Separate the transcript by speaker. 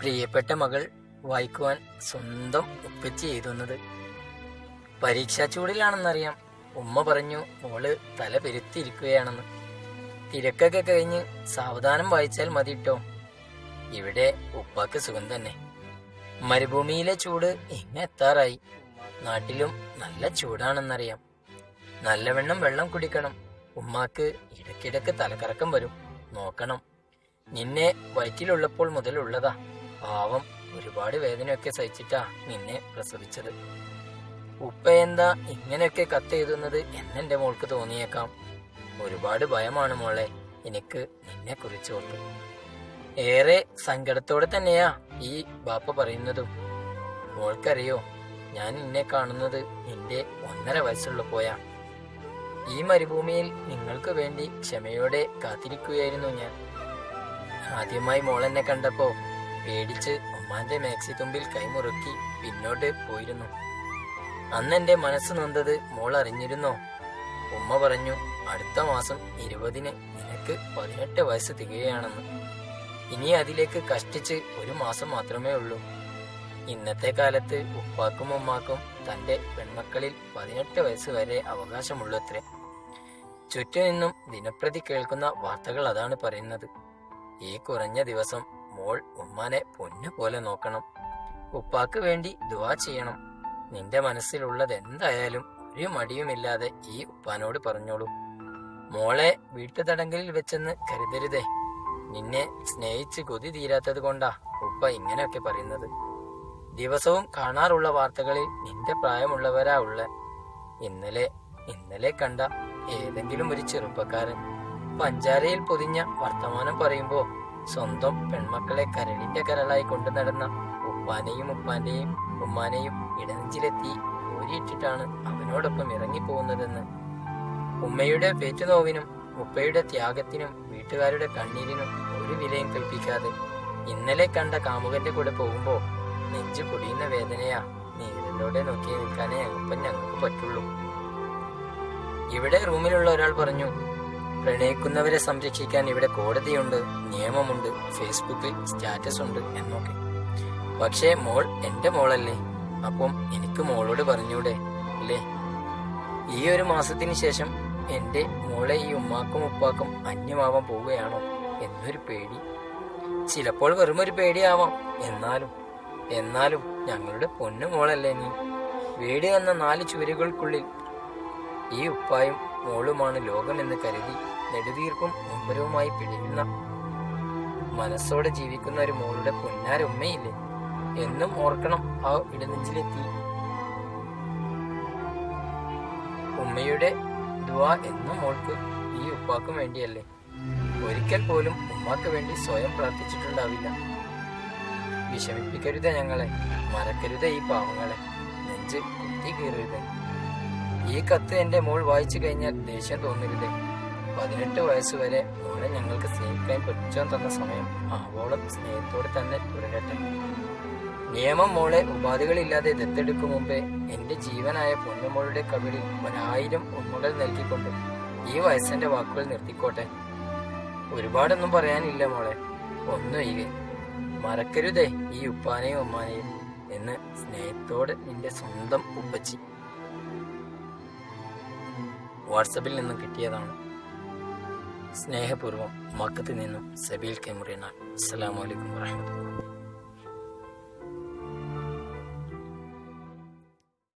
Speaker 1: പ്രിയപ്പെട്ട മകൾ വായിക്കുവാൻ സ്വന്തം ഒപ്പിച്ച് എഴുതുന്നത്. പരീക്ഷാ ചൂടിലാണെന്നറിയാം. ഉമ്മ പറഞ്ഞു മോൾ തല പെരുത്തിയിരിക്കുകയാണെന്ന്. തിരക്കൊക്കെ കഴിഞ്ഞ് സാവധാനം വായിച്ചാൽ മതി മതിട്ടോ? ഇവിടെ ഉപ്പാക്ക് സുഖം തന്നെ. മരുഭൂമിയിലെ ചൂട് എങ്ങനെ എത്താറായി. നാട്ടിലും നല്ല ചൂടാണെന്നറിയാം. നല്ലവണ്ണം വെള്ളം കുടിക്കണം. ഉമ്മാക്ക് ഇടക്കിടക്ക് തലകറക്കം വരും. നോക്കണം. നിന്നെ വയറ്റിലുള്ളപ്പോൾ മുതലുള്ളതാ. പാവം ഒരുപാട് വേദനയൊക്കെ സഹിച്ചിട്ടാ നിന്നെ പ്രസവിച്ചത്. ഉപ്പ എന്താ ഇങ്ങനെയൊക്കെ കത്തെഴുതുന്നത് എന്നെന്റെ മോൾക്ക് തോന്നിയേക്കാം. ഒരുപാട് ഭയമാണ് മോളെ എനിക്ക് നിന്നെ കുറിച്ചോർത്ത് ഏറെ സങ്കടത്തോടെ തന്നെയാ ഈ ബാപ്പ പറയുന്നതും. മോൾക്കറിയോ ഞാൻ നിന്നെ കാണുന്നത് നിന്റെ ഒന്നര വയസ്സുള്ളപ്പോയാ ഈ മരുഭൂമിയിൽ നിങ്ങൾക്ക് വേണ്ടി ക്ഷമയോടെ കാത്തിരിക്കുകയായിരുന്നു ഞാൻ. ആദ്യമായി മോളെന്നെ കണ്ടപ്പോ പേടിച്ച് ഉമ്മാന്റെ മാക്സി തുമ്പിൽ കൈമുറുക്കി പിന്നോട്ട് പോയിരുന്നു. അന്ന് എന്റെ മനസ്സ് നൊന്തത് മോൾ അറിഞ്ഞിരുന്നോ? ഉമ്മ പറഞ്ഞു അടുത്ത മാസം ഇരുപതിന് നിനക്ക് പതിനെട്ട് വയസ്സ് തികയുകയാണെന്ന്. ഇനി അതിലേക്ക് കഷ്ടിച്ച് ഒരു മാസം മാത്രമേ ഉള്ളൂ. ഇന്നത്തെ കാലത്ത് ഉപ്പാക്കും ഉമ്മാക്കും തന്റെ പെൺമക്കളിൽ പതിനെട്ട് വയസ്സ് വരെ അവകാശമുള്ളത്രേ. ചുറ്റുനിന്നും ദിനപ്രതി കേൾക്കുന്ന വാർത്തകൾ അതാണ് പറയുന്നത്. ഈ കുറഞ്ഞ ദിവസം മോൾ ഉമ്മാനെ പൊന്നു പോലെ നോക്കണം. ഉപ്പാക്ക് വേണ്ടി ദുവാ ചെയ്യണം. നിന്റെ മനസ്സിലുള്ളത് എന്തായാലും ഒരു മടിയുമില്ലാതെ ഈ ഉപ്പാനോട് പറഞ്ഞോളൂ. മോളെ വീട്ടുതടങ്കലിൽ വെച്ചെന്ന് കരുതരുതേ. നിന്നെ സ്നേഹിച്ച് കൊതി തീരാത്തത് കൊണ്ടാ ഉപ്പ ഇങ്ങനെയൊക്കെ പറയുന്നത്. ദിവസവും കാണാറുള്ള വാർത്തകളിൽ നിന്റെ പ്രായമുള്ളവരാ ഉള്ള. ഇന്നലെ ഇന്നലെ കണ്ട ഏതെങ്കിലും ഒരു ചെറുപ്പക്കാരൻ പഞ്ചാരയിൽ പൊതിഞ്ഞ വർത്തമാനം പറയുമ്പോ സ്വന്തം പെൺമക്കളെ കരളിന്റെ കരളായി കൊണ്ടു നടന്ന ഉപ്പാനെയും ഉപ്പാന്റെയും ഉമ്മാനെയും ഇടനെഞ്ചിലെത്തി ഓരിയിട്ടിട്ടാണ് അവനോടൊപ്പം ഇറങ്ങിപ്പോകുന്നതെന്ന്. ഉമ്മയുടെ പേറ്റുനോവിനും ഉപ്പയുടെ ത്യാഗത്തിനും വീട്ടുകാരുടെ കണ്ണീരിനും ഒരു വിലയും കൽപ്പിക്കാതെ ഇന്നലെ കണ്ട കാമുകന്റെ കൂടെ പോകുമ്പോ നെഞ്ചു പൊടിയുന്ന വേദനയാ നീരലോടെ നോക്കി നിൽക്കാനേ അപ്പം ഞങ്ങൾക്ക് പറ്റുള്ളൂ. ഇവിടെ റൂമിലുള്ള ഒരാൾ പറഞ്ഞു പ്രണയിക്കുന്നവരെ സംരക്ഷിക്കാൻ ഇവിടെ കോടതിയുണ്ട് നിയമമുണ്ട് ഫേസ്ബുക്കിൽ സ്റ്റാറ്റസ് ഉണ്ട് എന്നൊക്കെ. പക്ഷേ മോൾ എന്റെ മോളല്ലേ? അപ്പം എനിക്ക് മോളോട് പറഞ്ഞൂടെ അല്ലേ? ഈ ഒരു മാസത്തിന് ശേഷം എന്റെ മോളെ ഈ ഉമ്മാക്കും ഉപ്പാക്കും അന്യമാവാൻ പോവുകയാണോ എന്നൊരു പേടി. ചിലപ്പോൾ വെറും ഒരു പേടിയാവാം എന്നാലും എന്നാലും ഞങ്ങളുടെ പൊന്നു മോളല്ലേ നീ? വീട് എന്ന നാല് ചുവരുകൾക്കുള്ളിൽ ഈ ഉപ്പായും മോളുമാണ് ലോകമെന്ന് കരുതി നെടുതീർപ്പും മുമ്പരവുമായി പിടിയുന്ന മനസ്സോടെ ജീവിക്കുന്ന ഒരു മോളുടെ പൊന്നാരുമ്മയില്ലേ എന്നും ഓർക്കണം ആ ഇടനെഞ്ചിലെത്തി. ഉമ്മയുടെ ദുവാ എന്നും മോൾക്ക് ഈ ഉപ്പാക്കും വേണ്ടിയല്ലേ? ഒരിക്കൽ പോലും ഉമ്മാക്ക് വേണ്ടി സ്വയം പ്രാർത്ഥിച്ചിട്ടുണ്ടാവില്ല. വിഷമിപ്പിക്കരുത് ഞങ്ങളെ മറക്കരുത് ഈ പാവങ്ങളെ. നെഞ്ച് കുത്തി കീറരുത്. ഈ കത്ത് എന്റെ മോൾ വായിച്ചു കഴിഞ്ഞാൽ ദേഷ്യം തോന്നരുതേ. പതിനെട്ട് വയസ്സ് വരെ മോളെ ഞങ്ങൾക്ക് സ്നേഹിക്കാൻ പറ്റാൻ തന്ന സമയം ആവോളം സ്നേഹത്തോടെ തന്നെ തുടരട്ടെ നിയമം മോളെ ഉപാധികളില്ലാതെ ദത്തെടുക്കും മുമ്പേ എന്റെ ജീവനായ പൊന്നുമോളുടെ കവിളിൽ ഒരായിരം ഉമ്മകൾ നൽകിക്കൊണ്ട് ഈ വയസ്സന്റെ വാക്കുകൾ നിർത്തിക്കോട്ടെ. ഒരുപാടൊന്നും പറയാനില്ല മോളെ. ഒന്നൊഴികെ മറക്കരുതേ ഈ ഉപ്പാനെയും ഉമ്മാനെയും എന്ന് സ്നേഹത്തോടെ നിന്റെ സ്വന്തം ഉപ്പച്ചി വാട്സപ്പിൽ നിന്നും കിട്ടിയതാണ്. സ്നേഹപൂർവം മക്കത്തിൽ നിന്നും സബീൽ കെമുറിനാൾ അസ്സലാമലൈക്കും വാഹമത്തുള്ള